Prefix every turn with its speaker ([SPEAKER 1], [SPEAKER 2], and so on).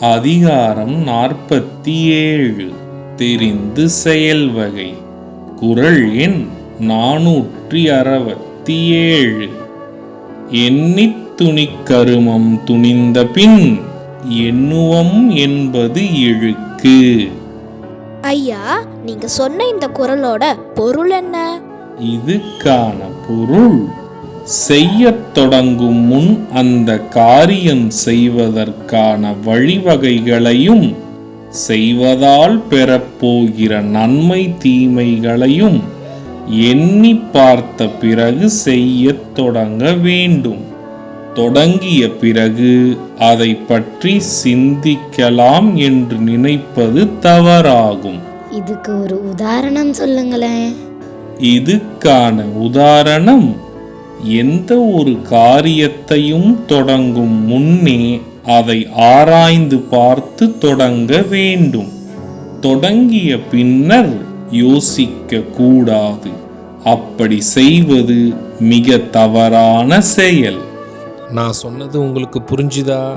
[SPEAKER 1] அதிகாரம் நாற்பத்தி ஏழு தெரிந்து செயல் வகை. குரல் எண் நானூற்றி அறுபத்தி ஏழு எண்ணித் துணிக் கருமம் துணிந்த பின் எண்ணுவம் என்பது இழுக்கு.
[SPEAKER 2] ஐயா நீங்க சொன்ன இந்த குரலோட பொருள் என்ன?
[SPEAKER 1] இதுக்கான பொருள் செய்யத் தொடங்கும் முன் அந்த காரியம் செய்வதற்கான வழிவகைகளையும் செய்வதால் பெறப்போகிற நன்மை தீமைகளையும் எண்ணி பார்த்த பிறகு செய்யத் தொடங்க வேண்டும். தொடங்கிய பிறகு அதை பற்றி சிந்திக்கலாம் என்று நினைப்பது தவறாகும்.
[SPEAKER 3] இதுக்கு ஒரு உதாரணம் சொல்லுங்களேன்.
[SPEAKER 1] இதுக்கான உதாரணம் எந்த ஒரு காரியத்தையும் தொடங்கும் முன்னே அதை ஆராய்ந்து பார்த்து தொடங்க வேண்டும். தொடங்கிய பின்னர் யோசிக்க கூடாது அப்படி செய்வது மிக தவறான செயல். நான் சொன்னது உங்களுக்கு புரிஞ்சுதா?